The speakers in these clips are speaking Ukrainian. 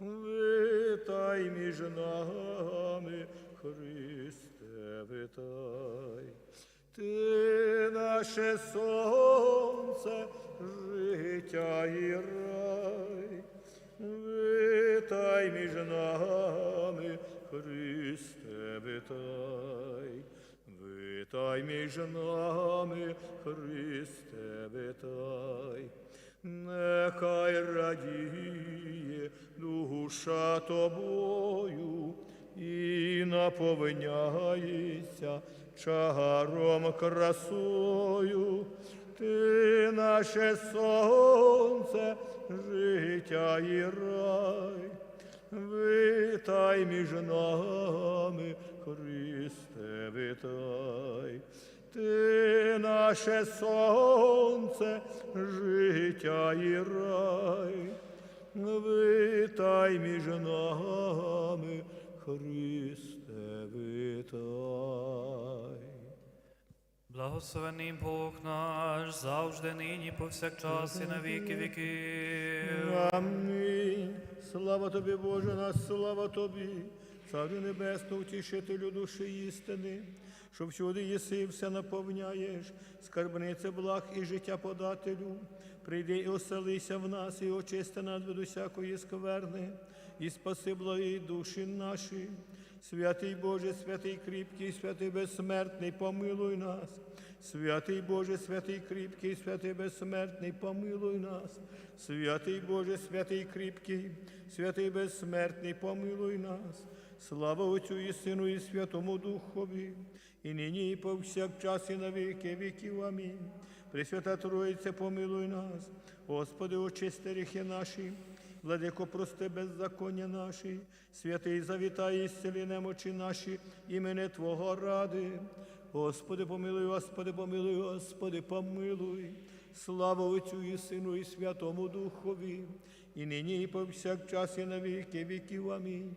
Витай між нами, Христе, витай. Ти наше сонце, життя і рай. Витай між нами, Христе, витай. Витай між нами, Христе, витай. Нехай радіє душа тобою і наповняється чаром красою. Ти наше сонце, життя і рай. Витай між нами, Христе, витай. Ти наше сонце, життя і рай. Витай між нами, Христе, витай. Благословений Бог наш, завжди нині, повсякчас і на віки віків. Амінь. Слава тобі, Боже наш, слава тобі, Царю Небесну, утішителю душі істини, що всюди єси, все наповняєш, скарбниця благ і життя подателю. Прийди і оселися в нас, і очисти нас від усякої скверни, і спаси благі душі наші. Святий Боже, святий кріпкий, святий безсмертний, помилуй нас. Святий Боже, святий кріпкий, святий безсмертний, помилуй нас. Святий Боже, святий кріпкий, святий безсмертний, помилуй нас. Слава Отцю і Сину, і Святому Духові, і нині, і повсякчас, і на віки віків. Амінь. Пресвята Троїця, помилуй нас. Господи, очисти гріхи наші. Владико, прости беззаконня наші, святий завітай і зціли немочі наші, імени Твого ради. Господи, помилуй, Господи, помилуй, Господи, помилуй. Слава Отцю і Сину, і Святому Духові, і нині, і повсякчас, і на віки віків. Амінь.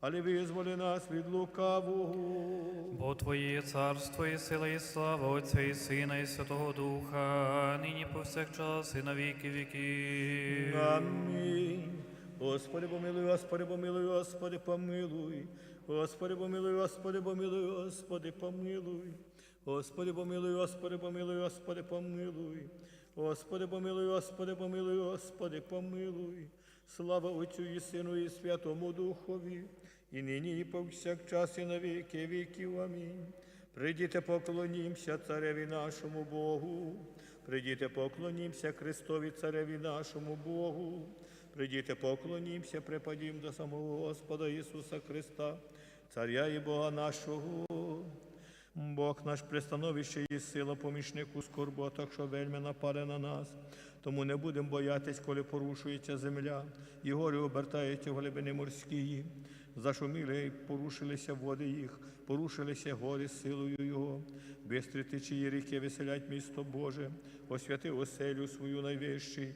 але визволи нас від лукавого. Бо Твоє царство і сила, і слава Отця і Сина, і Святого Духа, нині повсякчас і на віки віків. Амінь. Господи, помилуй, Господи, помилуй, Господи, помилуй. Господи, помилуй, Господи, помилуй, Господи, помилуй. Господи, помилуй, Господи, помилуй, Господи, помилуй. Господи, помилуй, Господи, помилуй, Господи, помилуй. Слава Отцю і Сину, і Святому Духові, і нині, і повсякчас, і на віки віків. Амінь. Прийдіте, поклонімся цареві нашому Богу. Прийдіте, поклонімся Христові цареві нашому Богу. Прийдіте, поклонімся, припадім до самого Господа Ісуса Христа, Царя і Бога нашого. Бог наш пристановище і сила, помічник у скорботах, що вельми нападе на нас. Тому не будемо боятись, коли порушується земля, і гори обертаються в глибини морські. Зашуміли і порушилися води їх, порушилися гори силою Його. Бистрі течії ріки веселять місто Боже, освяти оселю свою найвищий.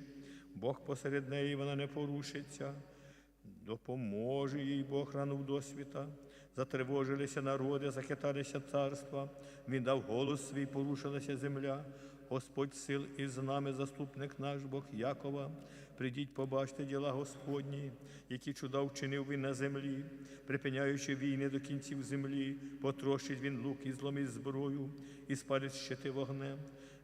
Бог посеред неї вона не порушиться. Допоможе їй Бог рану досвіта. Затривожилися народи, захиталися царства. Він дав голос свій, порушилася земля. Господь сил із нами, заступник наш Бог Якова. Придіть, побачте діла Господні, які чуда вчинив він на землі, припиняючи війни до кінців землі, потрощить він лук і зломить зброю, і спалить щити вогнем.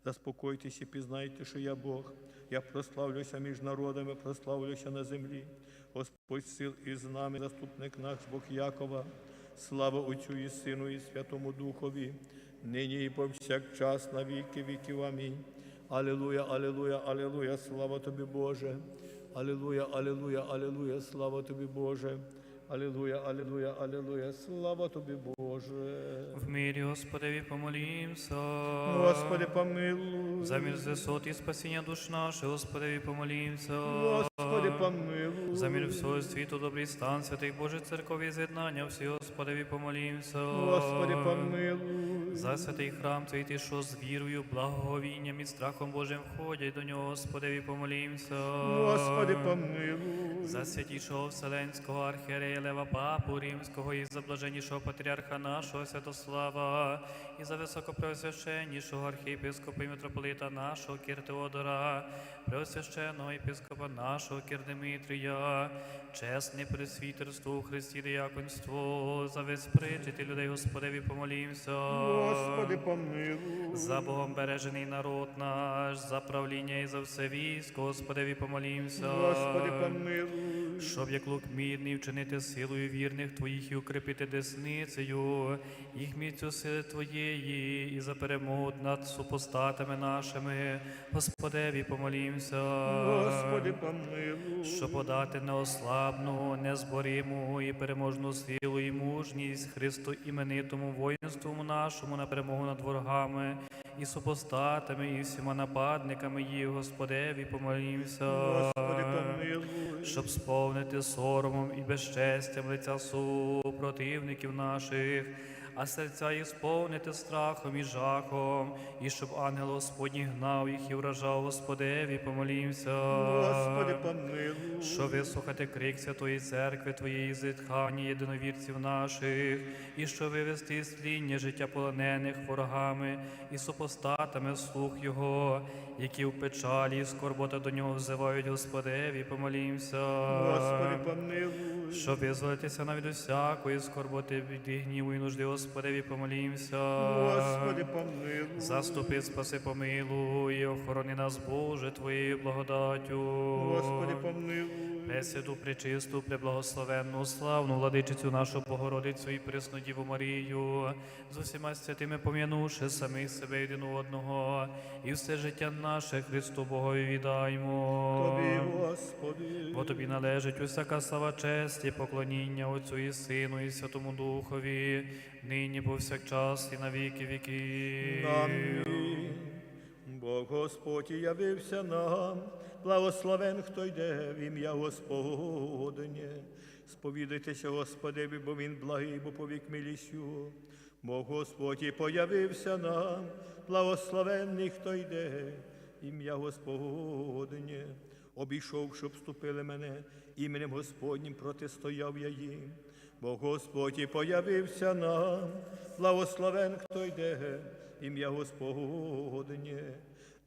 Заспокойтесь і пізнайте, що я Бог. Я прославлюся між народами, прославлюся на землі. Господь сил із нами, заступник наш Бог Якова. Слава Отцю і Сину, і Святому Духові, нині і повсякчас на віки віків. Амінь. Алілуя, алілуя, алілуя, слава тобі, Боже. Алілуя, алілуя, алілуя, слава тобі, Боже. Алілуя, алілуя, алілуя, слава тобі, Боже. В мирі Господеві помолімся. Господи, помилуй. За мир висот і спасіння душ наших, Господеві помолімся. Господи, помилуй. За мир всього світу, добрий стан, святих Божих церков і з'єднання, всі Господеві помолімся. Господи, помилуй. За святий храм твій ти, що з вірою, благоговінням і страхом Божим входять до нього, Господеві, помолімся. Господи, помилуй. За святішого Вселенського архієрея Лева Папу Римського і за блаженнішого патріарха нашого Святослава, і за високопреосвященнішого архієпископа і митрополита нашого Кір Теодора, преосвященного єпископа нашого Кір Димитрія, чесне пресвітерство у Христі дияконство, за весь людей Господеві помолімся. Господи, помилуй. За Богом бережений народ наш, за правління і за все військо, Господеві помолімся. Господи, помилуй. Щоб як лук мідний вчинити силою вірних Твоїх і укріпити десницею, їх міцю сили Твоєї, і за перемогу над супостатами нашими, Господеві помолімся. Господи, помилуй. Щоб подати неослабну, незборіму і переможну силу і мужність Христу іменитому воїнству нашому на перемогу над ворогами і супостатами, і всіма нападниками її, Господеві, помолімся. Господи, помилуй. Щоб сповнити соромом і безчестям лиця супротивників наших, а серця їх сповнити страхом і жахом, і щоб ангел Господній гнав їх і вражав Господеві, помолімся. Господи, помилуй. Що вислухати крик Святої Церкви Твоєї зітхання єдиновірців наших, і що вивести з тління життя полонених ворогами і супостатами слух Його, які в печалі і скорбота до нього взивають Господеві, помолімся. Господи, помилуй. Щоб визволитися навіть усякої скорботи від гніву і нужди, Господеві, помолімся. Господи, помилуй. Заступи, спаси, помилуй, охорони нас, Боже, Твоєю благодаттю. Господи, помилуй. Пресвяту, пречисту, преблагословенну, славну владичицю нашу Богородицю і пресну Діву Марію, з усіма святими пом'янувши самих себе один одного, і все життя наше Христу Богові віддаймо. Тобі, Господи. Бо тобі належить усяка слава честь і поклоніння Отцю і Сину, і Святому Духові, нині повсякчас і на віки віків. Амінь. Бог Господь явився нам, благословен, хто йде в ім'я Господнє. Сповідайтеся Господеві, бо Він благий, бо повік милість його. Бог Господь і появився нам, благословенний, хто йде, ім'я Господнє. Обійшов, щоб вступили мене, іменем Господнім протистояв я їм. Бо Господь і появився нам, благословен, хто йде, ім'я Господнє.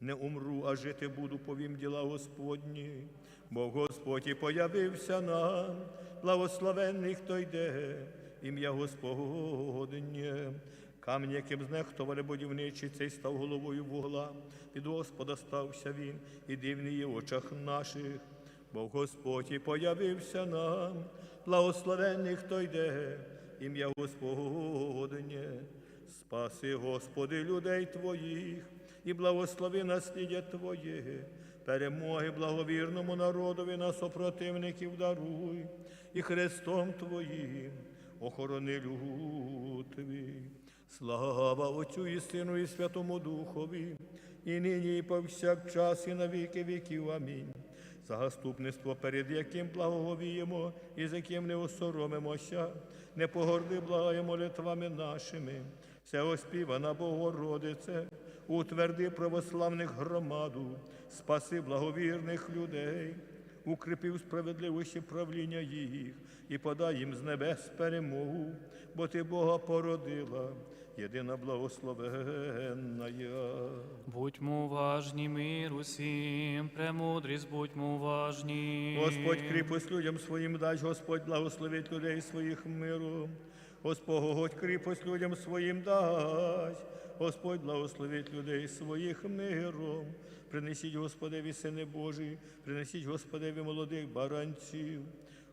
Не умру, а жити буду, повім діла Господні. Бо Господь і появився нам, благословенний, хто йде, ім'я Господнє. Камінь, яким знехтували будівничі, цей став головою вугла. Від Господа стався він, і дивний є в очах наших. Бо Господь і появився нам, благословенний, хто йде, ім'я Господнє. Спаси, Господи, людей Твоїх, і благослови наслідя Твоє, перемоги благовірному народові на сопротивників даруй, і Христом Твоїм охорони люд. Слава Отцю і Сину, і Святому Духові, і нині, і повсякчас, і на віки віків. Амінь. За заступництво, перед яким благоговіємо і з яким не осоромимося, не погорди благає молитвами нашими. Вся оспівана Богородице, утверди православних громаду, спаси благовірних людей, укріпи в справедливості правління їх і подай їм з небес перемогу, бо ти Бога породила, єдина благословенна. Будьмо уважні, мир усім, премудрість, будьмо уважні. Господь кріпость людям своїм дасть, Господь благословить людей своїх миром. Господь кріпость людям своїм дасть, Господь благословить людей своїх миром. Принесіть Господеві сини Божі, принесіть Господеві молодих баранців.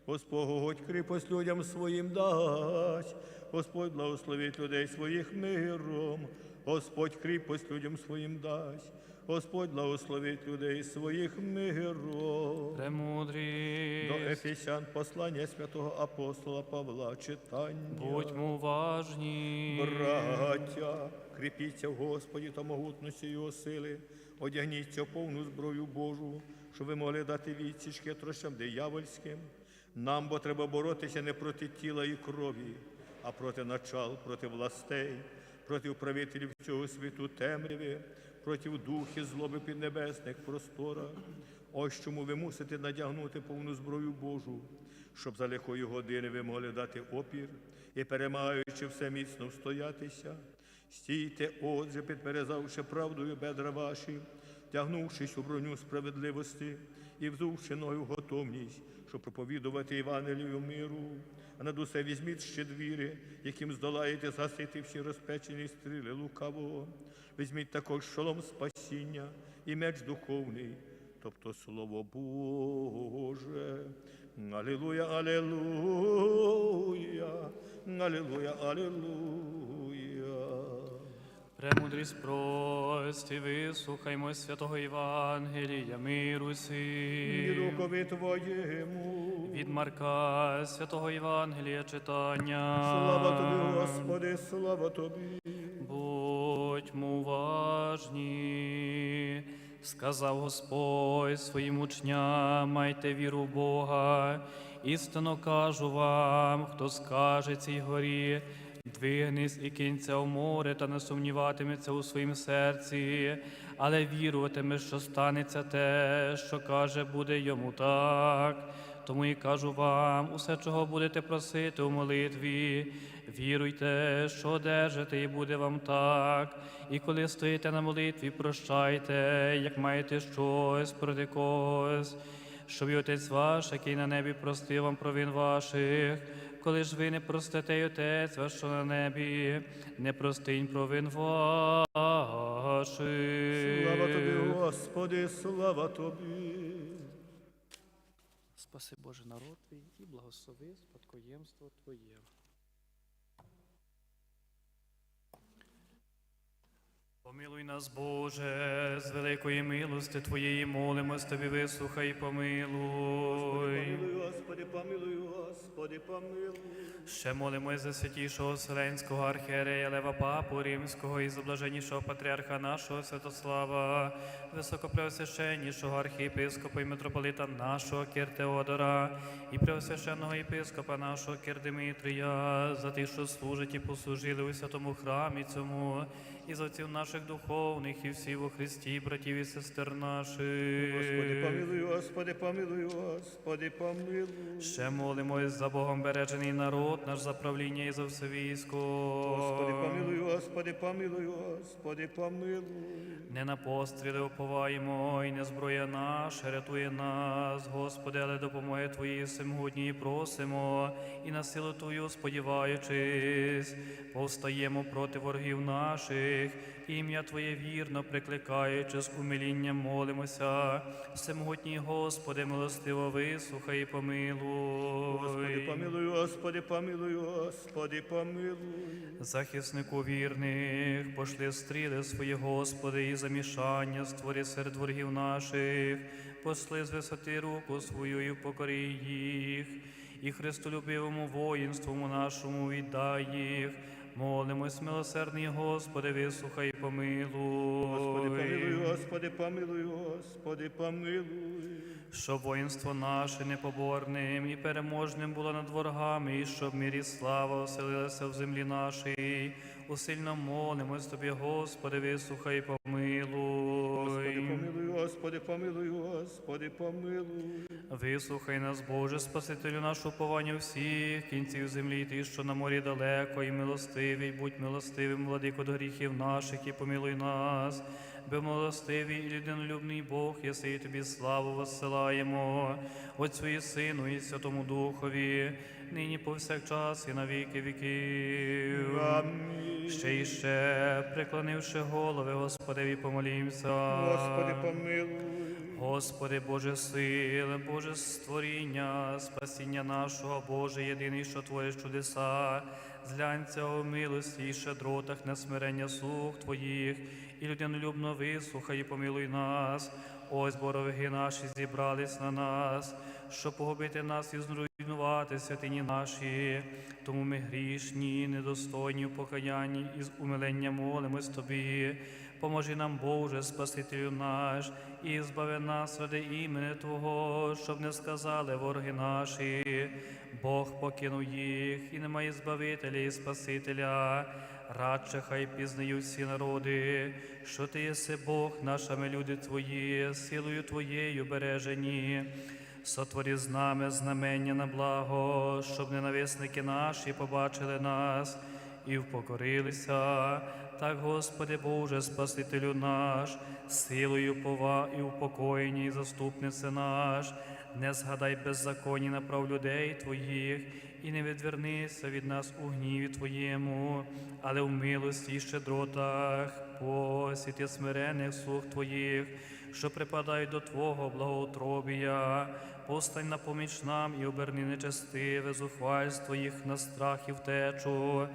Господь кріпость людям своїм дасть, Господь благословить людей своїх миром, Господь кріпость людям своїм дасть, Господь благословить людей своїх миром. Премудрість, До Ефесян послання святого апостола Павла читання. будьмо уважні. Браття, кріпіться в Господі та могутності Його сили, одягніться в повну зброю Божу, щоб ви могли дати відсіч хитрощам диявольським. Нам бо треба боротися не проти тіла і крові, а проти начал, проти властей, проти правителів цього світу темряви, проти духів злоби піднебесних просторах. Ось чому ви мусите надягнути повну зброю Божу, щоб за лихої години ви могли дати опір і, перемагаючи все міцно встоятися. Стійте, отже, підперезавши правдою бедра ваші, тягнувшись у броню справедливості і взувши ною готовність, щоб проповідувати Євангелію миру, а над усе візьміть ще двіри, яким здолаєте згасити всі розпечені стріли лукавого. Візьміть також шолом спасіння і меч духовний, тобто Слово Боже. Алілуя, алілуя, алілуя, алілуя. Премудрість прості, вислухаймо святого Євангелія, миру сі. духові Твоєму. Від Марка, святого Євангелія читання. Слава Тобі, Господи, слава Тобі. Сказав Господь своїм учням, майте віру в Бога. Істинно кажу вам, хто скаже цій горі, двигнись і кінця в море, та не сумніватиметься у своїм серці, але віруватиме, що станеться те, що каже, буде йому так. Тому і кажу вам, усе, чого будете просити у молитві, віруйте, що одержите, і буде вам так. І коли стоїте на молитві, прощайте, як маєте щось проти когось, щоб і Отець ваш, який на небі простив вам провин ваших. Коли ж ви не простите, й Отець ваш, що на небі, не простинь провин ваших. Слава Тобі, Господи, слава Тобі. Спаси Боже народ твій і благослови спадкоємство Твоє. Помилуй нас, Боже, з великої милости Твоєї молимось Тобі, вислухай і помилуй. Помилуй, Господи, помилуй, Господи, помилуй. Ще молимось за святішого Вселенського архієрея Лева Папу Римського і за блаженнішого патріарха нашого Святослава, високопреосвященнішого архієпископа і митрополита нашого Кир Теодора і преосвященного єпископа нашого Кир Димитрія, за тих, що служать і послужили у святому храмі цьому, і за отців наших духовних і всі во Христі, братів і сестер наших. Господи, помилуй, Господи, помилуй, Господи, помилуй. Ще молимось за Богом бережений народ, наш за правління і за все військо. Господи, помилуй, Господи, помилуй, Господи, помилуй. Не на постріли оповаємо, і не зброя наша рятує нас, Господи, але допомоги Твої всемогутньої просимо, і на силу Твою сподіваючись, повстаємо проти ворогів наших, ім'я Твоє вірно прикликаючи, з умилінням молимося. Всемогутній Господи, милостиво вислухай і помилуй. Господи, помилуй, Господи, помилуй, Господи, помилуй. Захиснику вірних, пошли стріли свої, Господи, і замішання створі серед ворогів наших, посли з висоти руку свою і покори їх, і Христолюбивому воїнству нашому віддай їх. Молимось, милосердний Господи, вислухай і помилуй. Господи, помилуй, Господи, помилуй, Господи, помилуй. Щоб воїнство наше непоборним і переможним було над ворогами, і щоб мир і слава оселилася в землі нашій. Усильно молимось Тобі, Господи, вислухай, і помилуй. помилуй, Господи, помилуй, Господи, помилуй. Вислухай нас, Боже, Спасителю нашу повання всіх кінців землі, ти, що на морі далеко, і милостивий, будь милостивим, владико до гріхів наших, і помилуй нас. Бо милостивий і людинолюбний Бог, єси тобі славу воссилаємо, Отцю і Сину, і Святому Духові, нині повсякчас і на віки віків. Амінь. Ще і ще, преклонивши голови, Господеві, помолімся. Господи, помилуй. Господи, Боже сили, Боже створіння, спасіння нашого, Боже, єдиний, що твориш чудеса, зглянься у милості і щедротах на смирення слуг Твоїх, і людянолюбно вислухай і помилуй нас. Ось бороги наші зібрались на нас, щоб погубити нас і зруйнувати святині наші. Тому ми грішні, недостойні в покаянні і з умиленням молимось Тобі. Поможи нам, Боже, Спасителю наш, і збави нас ради імені Твого, щоб не сказали вороги наші. Бог покинув їх, і немає збавителя і Спасителя. радше хай пізнають всі народи, що ти єси Бог, нашими люди твої, силою твоєю бережені. Сотворі з нами знамення на благо, щоб ненависники наші побачили нас і впокорилися. Так, Господи Боже, Спасителю наш, силою пова і упокоєння і заступнице наш, не згадай беззаконні направ людей Твоїх, і не відвернися від нас у гніві Твоєму, але в милості і щедротах посіти смирених слуг Твоїх, що припадають до Твого благоутробія. Постань на поміч нам і оберни нечестиве зухвальство їх на страх і втечу.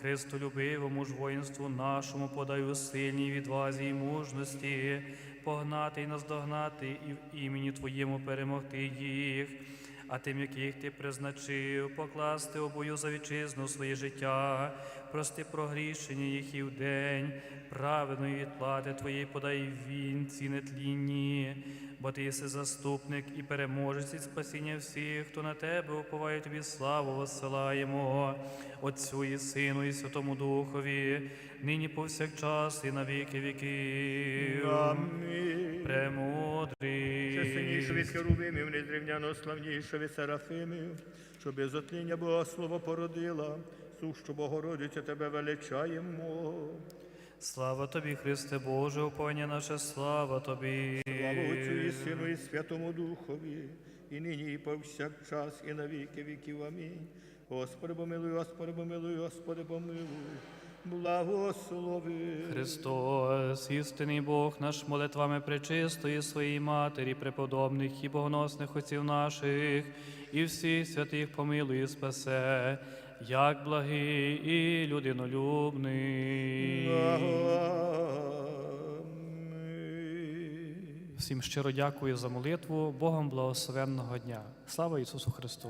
Христолюбивому ж воїнству нашому подаю сильній відвазі і мужності, погнати і наздогнати, і в імені Твоєму перемогти їх. А тим, яких ти призначив, покласти обою за вітчизну своє життя, прости прогрішення їх і в день, праведної відплати Твоєї подай вінці нетлінні, бо ти єси заступник і переможець і спасіння всіх, хто на тебе уповає тобі славу воссилаємо, Отцю і Сину, і Святому Духові, нині повсякчас і на віки віків. Амінь. Премудрий. Ще сильніше від херувимів, незрівняно славніше від серафимів, що без отління Бога Слово породила, сущу Богородиця тебе величаємо. Слава тобі, Христе Боже, уповання наше, слава тобі. Слава Отцю і Сину, і Святому Духові, і нині, і повсякчас, і на віки віків. Амінь. Господи, помилуй, Господи, помилуй, Господи, помилуй, благослови. Христос, істинний Бог наш молитвами пречистої своїй Матері, преподобних і богоносних отців наших, і всіх святих помилуй і спасе, як благий і людинолюбний. Всім щиро дякую за молитву, Богом благословенного дня. Слава Ісусу Христу!